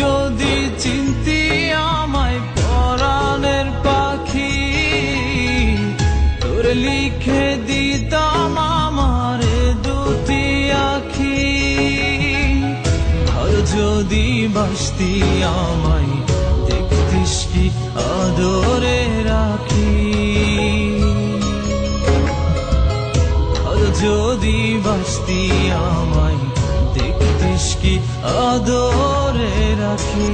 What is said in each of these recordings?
যদি চিন্তি আমায় পরাণের পাখি, তোর লিখে দিতাম আমার দুটি আখি। আর যদি বাসতি আমায়, দেখতিস কি আদরে রাখি। আর যদি বাসতি আমায়, দেখতিস কি আদর রাখি।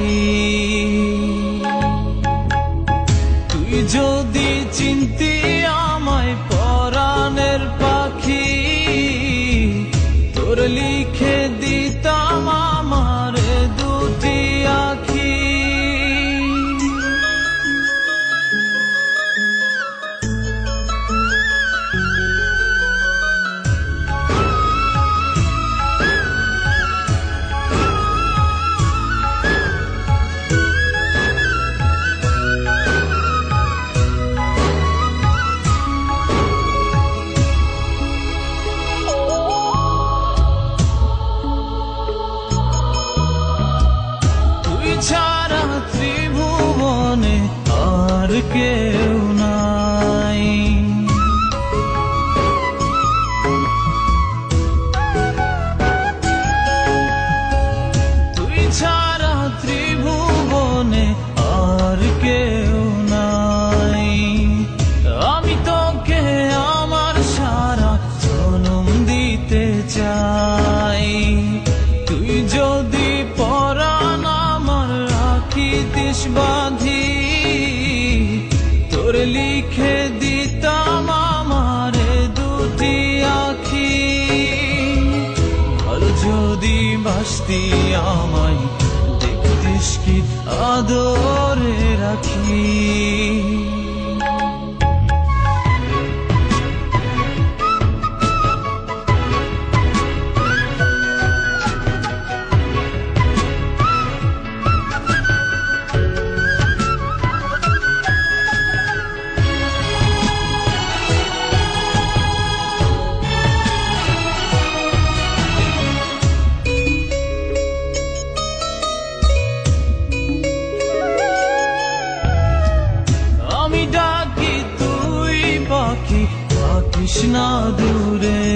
তুই যদি চিন্তি আমায় পরাণের পাখি আর বাসতি আমায় দেখতিস কি আদরে রাখি? থাকিস না দূরে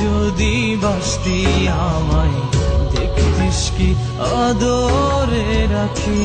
যদি বাসতি আমায় দেখিস কি আদরে রাখি।